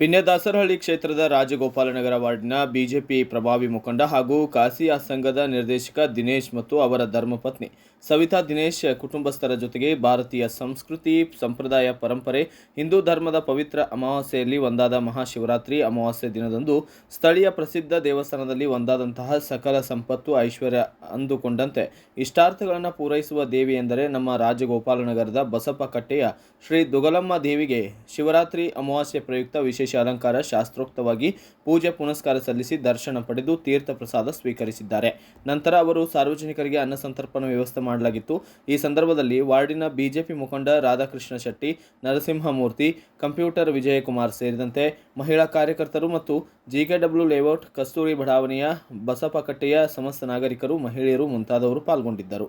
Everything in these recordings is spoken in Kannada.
ಪಿನ್ಯದಾಸರಹಳ್ಳಿ ಕ್ಷೇತ್ರದ ರಾಜಗೋಪಾಲನಗರ ವಾರ್ಡ್ನ ಬಿಜೆಪಿ ಪ್ರಭಾವಿ ಮುಖಂಡ ಹಾಗೂ ಕಾಸಿಯಾ ಸಂಘದ ನಿರ್ದೇಶಕ ದಿನೇಶ್ ಮತ್ತು ಅವರ ಧರ್ಮಪತ್ನಿ ಸವಿತಾ ದಿನೇಶ್ ಕುಟುಂಬಸ್ಥರ ಜೊತೆಗೆ ಭಾರತೀಯ ಸಂಸ್ಕೃತಿ, ಸಂಪ್ರದಾಯ ಪರಂಪರೆ, ಹಿಂದೂ ಧರ್ಮದ ಪವಿತ್ರ ಅಮಾವಾಸ್ಯೆಯಲ್ಲಿ ಒಂದಾದ ಮಹಾಶಿವರಾತ್ರಿ ಅಮಾವಾಸ್ಯೆ ದಿನದಂದು ಸ್ಥಳೀಯ ಪ್ರಸಿದ್ಧ ದೇವಸ್ಥಾನದಲ್ಲಿ ಒಂದಾದಂತಹ ಸಕಲ ಸಂಪತ್ತು ಐಶ್ವರ್ಯ ಅಂದುಕೊಂಡಂತೆ ಇಷ್ಟಾರ್ಥಗಳನ್ನು ಪೂರೈಸುವ ದೇವಿ ಎಂದರೆ ನಮ್ಮ ರಾಜಗೋಪಾಲನಗರದ ಬಸಪ್ಪ ಕಟ್ಟೆಯ ಶ್ರೀ ದುಗಲಮ್ಮ ದೇವಿಗೆ ಶಿವರಾತ್ರಿ ಅಮಾವಾಸ್ಯೆ ಪ್ರಯುಕ್ತ ವಿಶೇಷ ಅಲಂಕಾರ ಶಾಸ್ತ್ರೋಕ್ತವಾಗಿ ಪೂಜೆ ಪುನಸ್ಕಾರ ಸಲ್ಲಿಸಿ ದರ್ಶನ ಪಡೆದು ತೀರ್ಥ ಪ್ರಸಾದ ಸ್ವೀಕರಿಸಿದ್ದಾರೆ. ನಂತರ ಅವರು ಸಾರ್ವಜನಿಕರಿಗೆ ಅನ್ನ ಸಂತರ್ಪಣ ವ್ಯವಸ್ಥೆ ಮಾಡಲಾಗಿತ್ತು. ಈ ಸಂದರ್ಭದಲ್ಲಿ ವಾರ್ಡಿನ ಬಿಜೆಪಿ ಮುಖಂಡ ರಾಧಾಕೃಷ್ಣ ಶೆಟ್ಟಿ, ನರಸಿಂಹಮೂರ್ತಿ, ಕಂಪ್ಯೂಟರ್ ವಿಜಯಕುಮಾರ್ ಸೇರಿದಂತೆ ಮಹಿಳಾ ಕಾರ್ಯಕರ್ತರು ಮತ್ತು ಜಿಕೆಡಬ್ಲ್ಯೂ ಲೇಔಟ್, ಕಸ್ತೂರಿ ಬಡಾವಣೆಯ ಬಸಪಕಟ್ಟೆಯ ಸಮಸ್ತ ನಾಗರಿಕರು, ಮಹಿಳೆಯರು ಮುಂತಾದವರು ಪಾಲ್ಗೊಂಡಿದ್ದರು.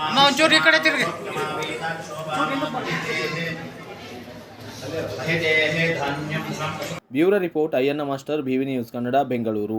ಅಮ್ಮ ಒಂಚೂರು ಈ ಕಡೆ ತಿರುಗಿ bureau report Ayyanna master BV news Kannada Bengaluru